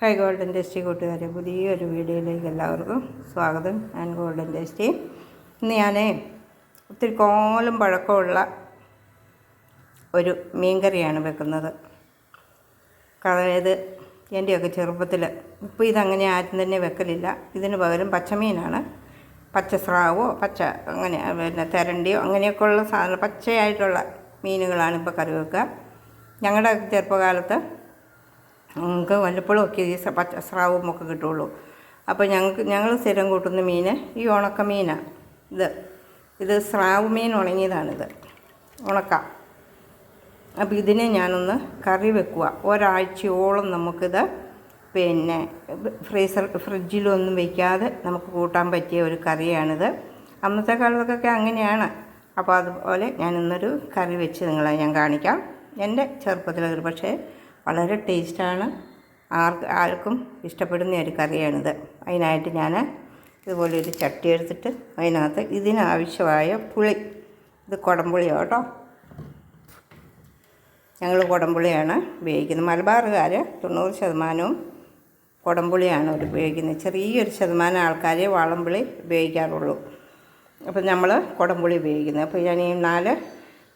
High golden tasty കൂട്ടുകാരെ പുതിയൊരു വീഡിയോയിലേക്ക് എല്ലാവർക്കും സ്വാഗതം. ഞാൻ ഗോൾഡൻ ടേസ്റ്റി. ഇന്ന് ഞാൻ ഒത്തിരി കോലം പഴക്കമുള്ള ഒരു മീൻകറിയാണ് വെക്കുന്നത്. അതായത് എന്റെയൊക്കെ ചെറുപ്പത്തിൽ ഇപ്പോൾ ഇതങ്ങനെ ആരും തന്നെ വെക്കലില്ല. ഇതിന് പകരം പച്ചമീനാണ്. പച്ച സ്രാവോ പച്ച അങ്ങനെ പിന്നെ തെരണ്ടിയോ അങ്ങനെയൊക്കെയുള്ള സാധനം പച്ചയായിട്ടുള്ള മീനുകളാണ് ഇപ്പോൾ കറി വെക്കുക. ഞങ്ങളുടെ ചെറുപ്പകാലത്ത് ഞങ്ങൾക്ക് വല്ലപ്പോഴും ഒക്കെ ഈ പച്ച സ്രാവും ഒക്കെ കിട്ടുള്ളൂ. അപ്പോൾ ഞങ്ങൾക്ക് ഞങ്ങൾ സ്ഥിരം കൂട്ടുന്ന മീൻ ഈ ഉണക്ക മീനാണ് ഇത്. ഇത് സ്രാവ് മീൻ ഉണങ്ങിയതാണിത്. ഉണക്ക. അപ്പോൾ ഇതിനെ ഞാനൊന്ന് കറി വെക്കുക. ഒരാഴ്ചയോളം നമുക്കിത് പിന്നെ ഫ്രീസർ ഫ്രിഡ്ജിലൊന്നും വയ്ക്കാതെ നമുക്ക് കൂട്ടാൻ പറ്റിയ ഒരു കറിയാണിത്. അന്നത്തെ കാലത്തൊക്കെ അങ്ങനെയാണ്. അപ്പോൾ അതുപോലെ ഞാനിന്നൊരു കറി വെച്ച് നിങ്ങളെ ഞാൻ കാണിക്കാം. എന്റെ ചെറുപ്പത്തിലൊരു പക്ഷേ വളരെ ടേസ്റ്റാണ്. ആർക്ക് ആർക്കും ഇഷ്ടപ്പെടുന്ന ഒരു കറിയാണിത്. അതിനായിട്ട് ഞാൻ ഇതുപോലെ ഒരു ചട്ടി എടുത്തിട്ട് അതിനകത്ത് ഇതിനാവശ്യമായ പുളി ഇത് കുടംപുളിയോ കേട്ടോ. ഞങ്ങൾ കുടംപുളിയാണ് ഉപയോഗിക്കുന്നത്. മലബാറുകാർ തൊണ്ണൂറ് ശതമാനവും കുടംപുളിയാണ് ഉപയോഗിക്കുന്നത്. ചെറിയൊരു ശതമാനം ആൾക്കാരെ വാളംപുളി ഉപയോഗിക്കാറുള്ളൂ. അപ്പോൾ നമ്മൾ കുടംപുളി ഉപയോഗിക്കുന്നത്. അപ്പോൾ ഞാൻ ഈ നാല്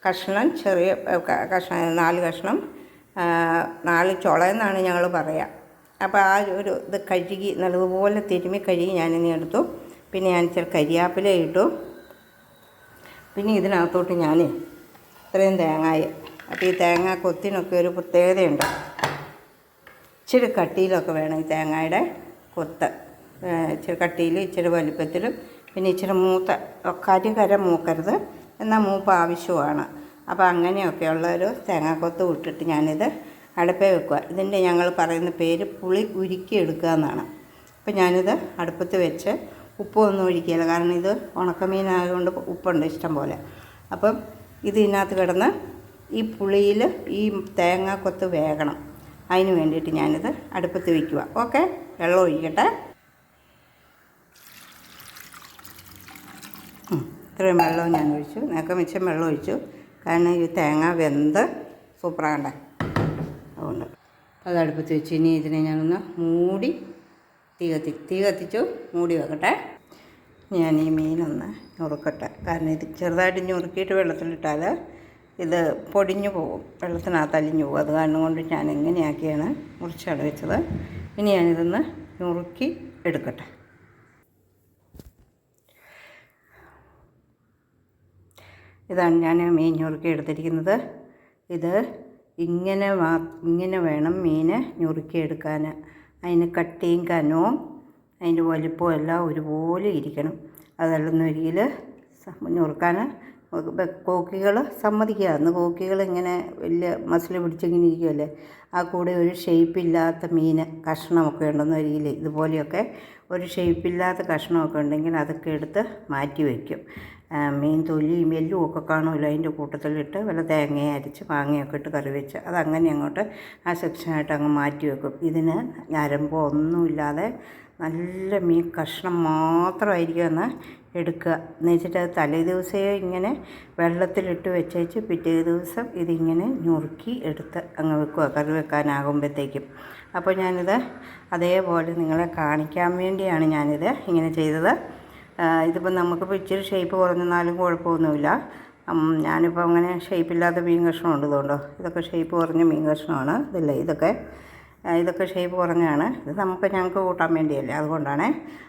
കഷ്ണം ചെറിയ കഷ്ണം നാല് കഷ്ണം ആ, നാല് ചുള എന്നാണ് ഞങ്ങൾ പറയുക അപ്പോൾ ആ ഒരു ഇത് കഴുകി നല്ലതുപോലെ തിരുമ്മി കഴുകി ഞാനിനി എടുത്തു. പിന്നെ ഞാൻ ഇച്ചിരി കരിയാപ്പില ഇട്ടു. പിന്നെ ഇതിനകത്തോട്ട് ഞാൻ ഇത്രയും തേങ്ങായി. അപ്പോൾ ഈ തേങ്ങ കൊത്തിനൊക്കെ ഒരു പ്രത്യേകതയുണ്ട്. ഇച്ചിരി കട്ടിയിലൊക്കെ വേണം ഈ തേങ്ങയുടെ കൊത്ത്. ഇച്ചിരി കട്ടിയിൽ ഇച്ചിരി വലിപ്പത്തിലും. പിന്നെ ഇച്ചിരി മൂത്ത കരികര മൂക്കരുത്. എന്നാൽ മൂപ്പ് ആവശ്യമാണ്. അപ്പോൾ അങ്ങനെയൊക്കെയുള്ള ഒരു തേങ്ങാക്കൊത്ത് വിട്ടിട്ട് ഞാനിത് അടുപ്പേ വെക്കുക ഇതിന്റെ ഞങ്ങൾ പറയുന്ന പേര് പുളി ഉരുക്കി എടുക്കുക എന്നാണ്. അപ്പോൾ ഞാനിത് അടുപ്പത്ത് വെച്ച് ഉപ്പൊന്നും ഒഴിക്കില്ല കാരണം ഇത് ഉണക്കമീനായതുകൊണ്ട് ഉപ്പുണ്ട് ഇഷ്ടം പോലെ. അപ്പം ഇത് ഇതിനകത്ത് കിടന്ന് ഈ പുളിയിൽ ഈ തേങ്ങാക്കൊത്ത് വേകണം. അതിന് വേണ്ടിയിട്ട് ഞാനിത് അടുപ്പത്ത് വയ്ക്കുക ഓക്കെ? വെള്ളം ഒഴിക്കട്ടെ. ഇത്രയും വെള്ളവും ഞാൻ ഒഴിച്ചു. നേരത്തെ മിച്ചം വെള്ളം ഒഴിച്ചു. കാരണം ഈ തേങ്ങ വെന്ത് സൂപ്പറാകണ്ടേ? അതുകൊണ്ട് അത് അടുപ്പത്ത് വെച്ച് ഇനി ഇതിനെ ഞാനൊന്ന് മൂടി തീ കത്തി തീ കത്തിച്ചു മൂടി വെക്കട്ടെ. ഞാൻ ഈ മീനൊന്ന് ഞുറുക്കട്ടെ. കാരണം ഇത് ചെറുതായിട്ട് ഞുറുക്കിയിട്ട് വെള്ളത്തിലിട്ടാൽ ഇത് പൊടിഞ്ഞു പോകും. വെള്ളത്തിനകത്ത് അലിഞ്ഞു പോകും. അത് കാരണം കൊണ്ട് ഞാൻ എങ്ങനെയാക്കിയാണ് മുറിച്ചാണ് വെച്ചത് ഇനി ഞാനിതൊന്ന് ഞുറുക്കി എടുക്കട്ടെ. ഇതാണ് ഞാൻ മീൻ ഞുറുക്കി എടുത്തിരിക്കുന്നത്. ഇത് ഇങ്ങനെ മാ ഇങ്ങനെ വേണം മീൻ ഞുറുക്കിയെടുക്കാൻ അതിന് കട്ടിയും കനവും അതിന്റെ വലിപ്പവും എല്ലാം ഒരുപോലെ ഇരിക്കണം. അതല്ലെന്നൊരിക്കൽ ഞുറുക്കാൻ കോക്കികൾ സമ്മതിക്കുക. അന്ന് കോക്കികൾ ഇങ്ങനെ വലിയ മസിൽ പിടിച്ചിങ്ങനെ ഇരിക്കുമല്ലേ ആ കൂടെ ഒരു ഷേപ്പില്ലാത്ത മീൻ കഷ്ണമൊക്കെ ഉണ്ടെന്ന് വരികിൽ ഇതുപോലെയൊക്കെ ഒരു ഷേപ്പില്ലാത്ത കഷ്ണമൊക്കെ ഉണ്ടെങ്കിൽ അതൊക്കെ എടുത്ത് മാറ്റി വയ്ക്കും. മീൻ തൊലിയും എല്ലും ഒക്കെ കാണുമല്ലോ അതിന്റെ കൂട്ടത്തിലിട്ട് വല്ല തേങ്ങയും അരച്ച് മാങ്ങയൊക്കെ ഇട്ട് കറി വെച്ച്. അതങ്ങനെ അങ്ങോട്ട് ആ സെക്ഷനായിട്ട് അങ്ങ് മാറ്റി വെക്കും. ഇതിന് ഞരമ്പോ ഒന്നുമില്ലാതെ നല്ല മീൻ കഷ്ണം മാത്രമായിരിക്കും എന്ന് എടുക്കുക. എന്ന് വെച്ചിട്ട് അത് തലേ ദിവസമേ ഇങ്ങനെ വെള്ളത്തിലിട്ട് വെച്ചേച്ച് പിറ്റേ ദിവസം ഇതിങ്ങനെ ഞുറുക്കി എടുത്ത് അങ്ങ് വെക്കുക. കറി വെക്കാനാകുമ്പോഴത്തേക്കും. അപ്പോൾ ഞാനിത് അതേപോലെ നിങ്ങളെ കാണിക്കാൻ വേണ്ടിയാണ് ഞാനിത് ഇങ്ങനെ ചെയ്തത്. ഇതിപ്പോൾ നമുക്കിപ്പോൾ ഇച്ചിരി ഷേപ്പ് കുറഞ്ഞെന്നാലും കുഴപ്പമൊന്നുമില്ല. ഞാനിപ്പോൾ അങ്ങനെ ഷേപ്പില്ലാത്ത മീൻ കഷ്ണമുണ്ട് ഇതുകൊണ്ടോ. ഇതൊക്കെ ഷേപ്പ് കുറഞ്ഞ മീൻ കഷ്ണമാണ് ഇതല്ലേ ഇതൊക്കെ. ഇതൊക്കെ ഷേപ്പ് കുറഞ്ഞാണ്. ഇത് നമുക്ക് ഞങ്ങൾക്ക് കൂട്ടാൻ വേണ്ടിയല്ലേ അതുകൊണ്ടാണ്.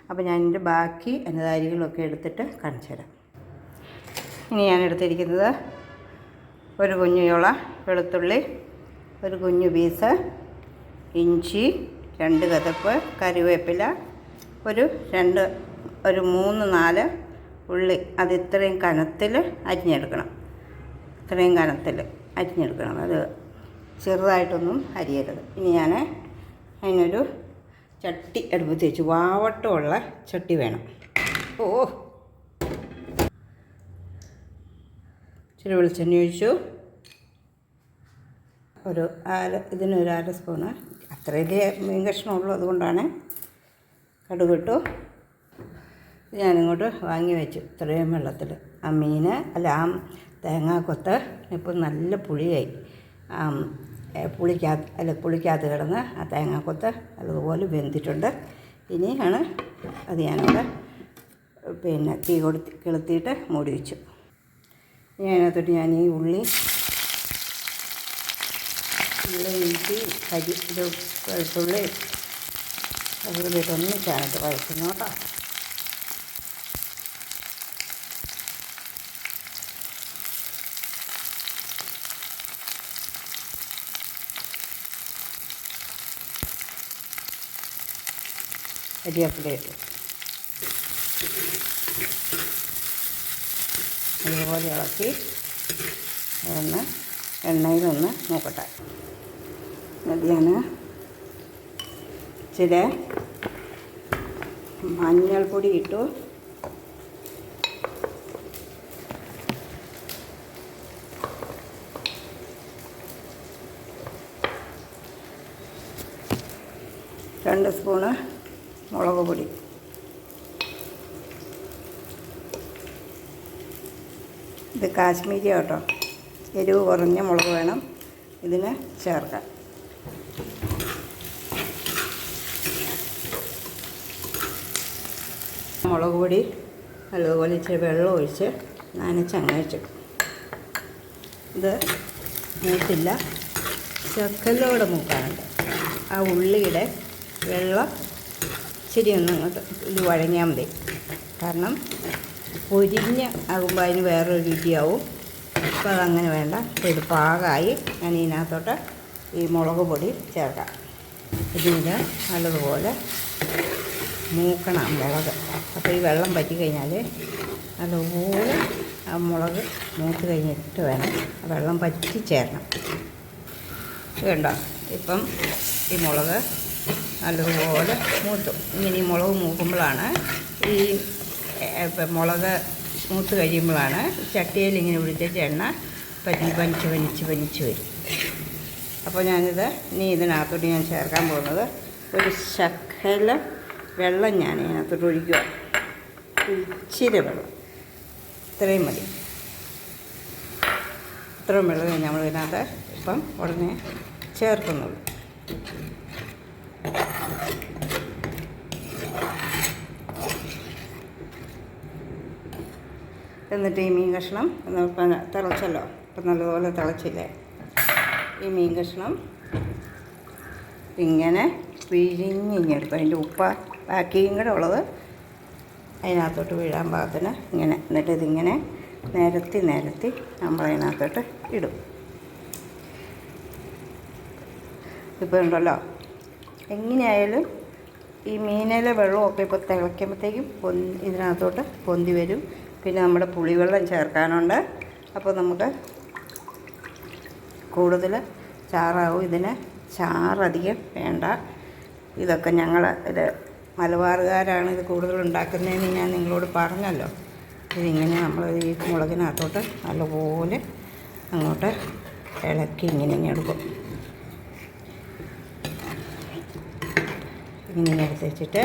അപ്പോൾ ഞാൻ ഇതിന്റെ ബാക്കി എന്റെ അരികളൊക്കെ എടുത്തിട്ട് കാണിച്ചു തരാം. ഇനി ഞാൻ എടുത്തിരിക്കുന്നത് ഒരു കുഞ്ഞുയോള വെളുത്തുള്ളി ഒരു കുഞ്ഞു പീസ് ഇഞ്ചി രണ്ട് കതപ്പ് കറിവേപ്പില ഒരു രണ്ട് ഒരു മൂന്ന് നാല് ഉള്ളി അത് ഇത്രയും കനത്തിൽ അരിഞ്ഞെടുക്കണം. ഇത്രയും കനത്തിൽ അരിഞ്ഞെടുക്കണം. അത് ചെറുതായിട്ടൊന്നും അരിയരുത്. ഇനി ഞാൻ അതിനൊരു ചട്ടി അടുപ്പത്ത് വെച്ചു വാവട്ടമുള്ള ചട്ടി വേണം. ഓ. ഇച്ചിരി വെളിച്ചെണ്ണ ഒഴിച്ചു. ഒരു അര ഇതിനൊരു അര സ്പൂണ്. അത്രയല്ലേ മീൻ കഷ്ണമുള്ളൂ അതുകൊണ്ടാണ് കടുകിട്ടു ഞാനിങ്ങോട്ട് വാങ്ങി വെച്ചു ഇത്രയും വെള്ളത്തിൽ. ആ മീൻ അല്ല ആ തേങ്ങാക്കൊത്ത് ഇപ്പോൾ നല്ല പുളിയായി. പുളിക്കകത്ത് അല്ല പുളിക്കകത്ത് കിടന്ന് ആ തേങ്ങാക്കൊത്ത് അതുപോലെ വെന്തിട്ടുണ്ട്. ഇനിയാണ് അത് ഞാനിവിടെ പിന്നെ തീ കൊടുത്ത് കിളുത്തിയിട്ട് മൂടി വെച്ചു. ഇനി അതിനകത്തോട്ട് ഞാൻ ഈ ഉള്ളി ഉള്ളി ഇഞ്ചി കരി ഇത് വെളുത്തുള്ളി അതുപോലെ ഒന്നിച്ചാണിട്ട് വഴറ്റുന്നു കേട്ടോ. കരിവേപ്പില ഇട്ടു. അതുപോലെ ഇളക്കി അതൊന്ന് എണ്ണയിലൊന്ന് നോക്കട്ടെ എന്നിട്ട് ഞാൻ ഇച്ചിരി മഞ്ഞൾപ്പൊടി ഇട്ടു. രണ്ട് സ്പൂണ് മുളക് പൊടി. ഇത് കാശ്മീരി കേട്ടോ എരിവ് കുറഞ്ഞ മുളക് വേണം ഇതിന് ചേർക്കാം മുളക് പൊടി നല്ലതുപോലെ ഇച്ചിരി വെള്ളം ഒഴിച്ച് നനച്ചങ്ങഴിച്ചു ഇത് മൂത്തില്ല. ചക്കലോടെ മൂക്കാനുണ്ട് ആ ഉള്ളിയുടെ വെള്ളം ഇച്ചിരി ഒന്ന് അങ്ങോട്ട് ഇത് വഴങ്ങിയാൽ മതി. കാരണം പൊരിഞ്ഞ് ആകുമ്പോൾ അതിന് വേറൊരു രുചിയാവും. അപ്പോൾ അതങ്ങനെ വേണ്ട. അപ്പോൾ ഇത് പാകമായി ഞാൻ ഇതിനകത്തോട്ട് ഈ മുളക് പൊടി ചേർക്കാം. ഇതിന് നല്ലതുപോലെ മൂക്കണം മുളക്. അപ്പോൾ ഈ വെള്ളം പറ്റി കഴിഞ്ഞാൽ നല്ലപോലെ ആ മുളക് മൂത്ത് കഴിഞ്ഞിട്ട് വേണം വെള്ളം പറ്റി ചേരണം. വേണ്ട ഇപ്പം ഈ മുളക് നല്ലതുപോലെ മൂത്തും ഇങ്ങനെ ഈ മുളക് മൂക്കുമ്പോഴാണ് ഈ മുളക് മൂത്ത് കഴിയുമ്പോഴാണ് ചട്ടിയിൽ ഇങ്ങനെ പിടിച്ചിട്ട് എണ്ണ പനി പനിച്ച് പനിച്ച് പനിച്ച് വരും. അപ്പോൾ ഞാനിത് ഇനി ഇതിനകത്തോട്ട് ഞാൻ ചേർക്കാൻ പോകുന്നത് ഒരു ശക്കല വെള്ളം ഞാൻ ഇതിനകത്തോട്ട് ഒഴിക്കുക. ഇച്ചിരി വെള്ളം. ഇത്രയും മതി. ഇത്രയും വെള്ളം നമ്മൾ ഇതിനകത്ത് ഇപ്പം ഉടനെ ചേർക്കുന്നുള്ളൂ എന്നിട്ട് ഈ മീൻ കഷ്ണം തിളച്ചല്ലോ. ഇപ്പം നല്ലതുപോലെ തിളച്ചില്ലേ? ഈ മീൻ കഷ്ണം ഇങ്ങനെ പിഴിഞ്ഞിങ്ങെടുക്കും അതിന്റെ ഉപ്പ ബാക്കിയും കൂടെ ഉള്ളത് അതിനകത്തോട്ട് വീഴാൻ പാകത്തിന് ഇങ്ങനെ. എന്നിട്ട് ഇതിങ്ങനെ നിരത്തി നിരത്തി നമ്മൾ അതിനകത്തോട്ട് ഇടും. ഇപ്പോൾ ഉണ്ടല്ലോ. എങ്ങനെയായാലും ഈ മീനിലെ വെള്ളമൊക്കെ ഇപ്പോൾ തിളയ്ക്കുമ്പോഴത്തേക്കും പൊന്തി ഇതിനകത്തോട്ട് പൊന്തി വരും. പിന്നെ നമ്മുടെ പുളിവെള്ളം ചേർക്കാനുണ്ട്. അപ്പോൾ നമുക്ക് കൂടുതൽ ചാറാവും. ഇതിന് ചാറധികം വേണ്ട. ഇതൊക്കെ ഞങ്ങൾ ഇത് മലബാറുകാരാണ് ഇത് കൂടുതൽ ഉണ്ടാക്കുന്നതെന്ന് ഞാൻ നിങ്ങളോട് പറഞ്ഞല്ലോ. ഇതിങ്ങനെ നമ്മൾ ഈ മുളകിനകത്തോട്ട് നല്ലപോലെ അങ്ങോട്ട് ഇളക്കി ഇങ്ങനെ ഇങ്ങനെ എടുക്കും. ഇങ്ങനെ എടുത്ത് വെച്ചിട്ട്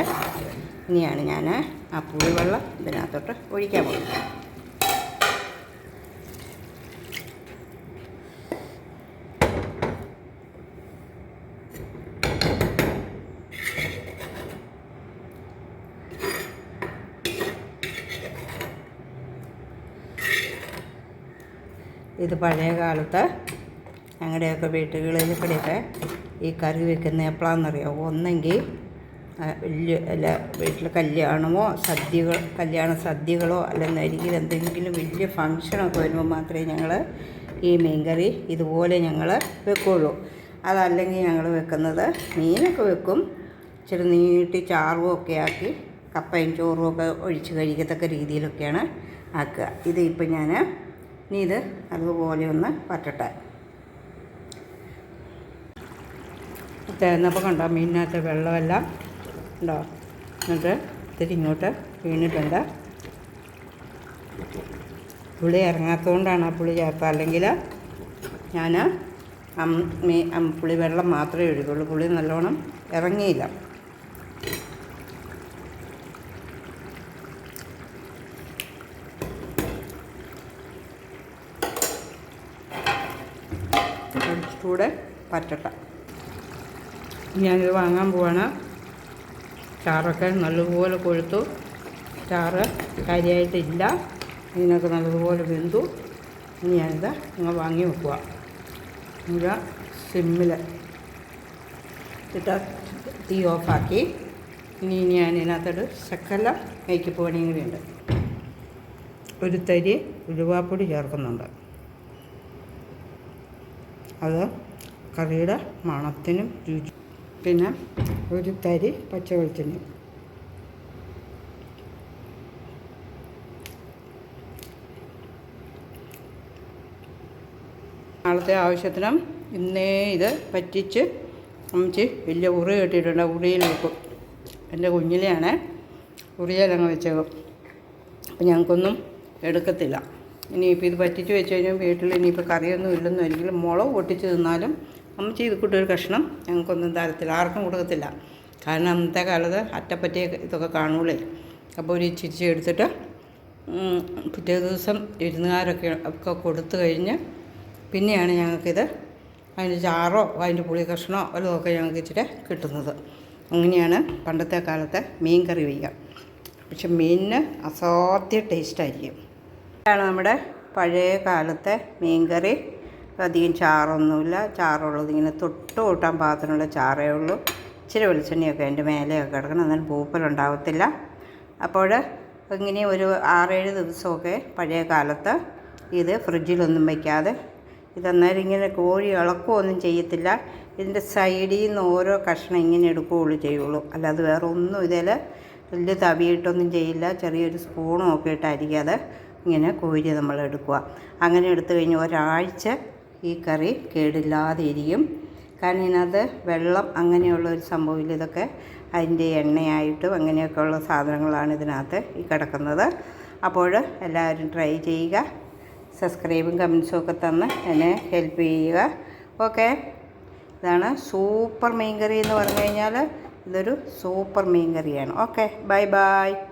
ഇനിയാണ് ഞാൻ ആ പുളിവെള്ളം ഇതിനകത്തോട്ട് ഒഴിക്കാൻ പോകുന്നത്. ഇത് പഴയ കാലത്ത് ഞങ്ങളുടെയൊക്കെ വീട്ടുകളിൽ കൂടെയൊക്കെ ഈ കറി വെക്കുന്ന എപ്പോഴാണെന്നറിയാമോ ഒന്നെങ്കിൽ വലിയ അല്ല വീട്ടിൽ കല്യാണമോ സദ്യകൾ കല്യാണ സദ്യകളോ അല്ലെങ്കിൽ എന്തെങ്കിലും വലിയ ഫങ്ഷനൊക്കെ വരുമ്പോൾ മാത്രമേ ഞങ്ങൾ ഈ മീൻകറി ഇതുപോലെ ഞങ്ങൾ വെക്കുള്ളൂ. അതല്ലെങ്കിൽ ഞങ്ങൾ വെക്കുന്നത് മീനൊക്കെ വെക്കും. ഇച്ചിരി നീട്ടി ചാറും ഒക്കെ ആക്കി കപ്പയും ചോറും ഒക്കെ ഒഴിച്ച് കഴിക്കത്തക്ക രീതിയിലൊക്കെയാണ് ആക്കുക. ഇത് ഇപ്പം ഞാൻ ഇനി ഇത് അതുപോലെ ഒന്ന് പറ്റട്ടെ. തേർന്നപ്പോൾ കണ്ടോ മീനിനകത്ത് വെള്ളമെല്ലാം ഉണ്ടോ എന്നിട്ട് ഇത്തിരി ഇങ്ങോട്ട് വീണിട്ടുണ്ട്. പുളി ഇറങ്ങാത്തതുകൊണ്ടാണ് ആ പുളി ചേർത്തത്. അല്ലെങ്കിൽ ഞാൻ മീ അം- പുളി വെള്ളം മാത്രമേ ഒഴിക്കുള്ളൂ പുളി നല്ലോണം ഇറങ്ങിയില്ല. കുറച്ചുകൂടെ പറ്റട്ടെ. ഞാനിത് വാങ്ങാൻ പോവാണ്. ചാറൊക്കെ നല്ലതുപോലെ കൊഴുത്തു. ചാറ് കാര്യമായിട്ടില്ല ഇതിനൊക്കെ നല്ലതുപോലെ വെന്തു. ഇനി ഞാനിത് നിങ്ങൾ വാങ്ങി വെക്കുക. ഇവിടെ സിമ്മിൽ ഇട്ട തീ ഓഫാക്കി. ഇനി ഞാൻ ഇതിനകത്തൊരു ശക്കല മേക്കപ്പ് പണിയും കൂടി ഉണ്ട്. ഒരു തരി ഉലുവാപ്പൊടി ചേർക്കുന്നുണ്ട്. അത് കറിയുടെ മണത്തിനും രുചി പിന്നെ ഒരു തരി പച്ച വെളിച്ചെണ്ണ നാളത്തെ ആവശ്യത്തിനും ഇന്നേ ഇത് പറ്റിച്ച് അമ്മച്ചി വലിയ ഉറി കെട്ടിയിട്ടുണ്ട്. ഉറിയിൽ വെക്കും. എന്റെ കുഞ്ഞിലെയാണ് ഉറിയിലങ്ങ് വെച്ചേക്കും അപ്പം ഞങ്ങൾക്കൊന്നും എടുക്കത്തില്ല. ഇനിയിപ്പോൾ ഇത് പറ്റിച്ച് വെച്ച് കഴിഞ്ഞാൽ വീട്ടിൽ ഇനിയിപ്പോൾ കറിയൊന്നും ഇല്ലെന്നും ഒരിക്കലും മുളക് പൊട്ടിച്ച് തിന്നാലും അമ്മച്ചി ഇത് കൂട്ടൊരു കഷ്ണം ഞങ്ങൾക്കൊന്നും തരത്തില്ല ആർക്കും കൊടുക്കത്തില്ല. കാരണം അന്നത്തെ കാലത്ത് അറ്റപ്പറ്റിയ ഇതൊക്കെ കാണൂലേ അപ്പോൾ ഒരു ചിരിച്ച് എടുത്തിട്ട് പിറ്റേ ദിവസം വിരുന്നുകാരൊക്കെ ഒക്കെ കൊടുത്തു കഴിഞ്ഞ് പിന്നെയാണ് ഞങ്ങൾക്കിത് അതിന്റെ ചാറോ അതിന്റെ പുളി കഷ്ണോ വല്ലതൊക്കെ ഞങ്ങൾക്ക് ഇച്ചിരി കിട്ടുന്നത്. അങ്ങനെയാണ് പണ്ടത്തെ കാലത്തെ മീൻ കറി വയ്ക്കുക. പക്ഷെ മീനിന് അസാധ്യ ടേസ്റ്റായിരിക്കും. ഇതാണ് നമ്മുടെ പഴയ കാലത്തെ മീൻ കറി. അധികം ചാറൊന്നുമില്ല. ചാറുള്ളത് ഇങ്ങനെ തൊട്ട് കൂട്ടാൻ പാകത്തിനുള്ള ചാറേ ഉള്ളൂ. ഇച്ചിരി വെളിച്ചെണ്ണയൊക്കെ അതിന്റെ മേലെയൊക്കെ കിടക്കണം. എന്നാലും പൂപ്പലുണ്ടാവത്തില്ല അപ്പോൾ ഇങ്ങനെ ഒരു ആറേഴ് ദിവസമൊക്കെ പഴയ കാലത്ത് ഇത് ഫ്രിഡ്ജിലൊന്നും വയ്ക്കാതെ ഇതന്നേരം ഇങ്ങനെ കോഴി ഇളക്കുകയൊന്നും ചെയ്യത്തില്ല. ഇതിന്റെ സൈഡിൽ നിന്ന് ഓരോ കഷ്ണം ഇങ്ങനെ എടുക്കുകയുള്ളൂ ചെയ്യുള്ളൂ. അല്ലാതെ വേറെ ഒന്നും ഇതിൽ വലിയ തവിയിട്ടൊന്നും ചെയ്യില്ല. ചെറിയൊരു സ്പൂണും ഒക്കെ ഇട്ടായിരിക്കും അത് ഇങ്ങനെ കോരി നമ്മൾ എടുക്കുക. അങ്ങനെ എടുത്തു കഴിഞ്ഞ് ഒരാഴ്ച ഈ കറി കേടില്ലാതെ ഇരിക്കും കാരണം ഇതിനകത്ത് വെള്ളം അങ്ങനെയുള്ള ഒരു സംഭവമില്ല ഇതൊക്കെ അതിന്റെ എണ്ണയായിട്ടും അങ്ങനെയൊക്കെയുള്ള സാധനങ്ങളാണ് ഇതിനകത്ത് ഈ കിടക്കുന്നത്. അപ്പോൾ എല്ലാവരും ട്രൈ ചെയ്യുക. സബ്സ്ക്രൈബും കമൻസും ഒക്കെ തന്ന് എന്നെ ഹെൽപ്പ് ചെയ്യുക. ഓക്കെ? ഇതാണ് സൂപ്പർ മീൻ കറി എന്ന് പറഞ്ഞു കഴിഞ്ഞാൽ ഇതൊരു സൂപ്പർ മീൻ കറിയാണ് ഓക്കെ? Bye bye.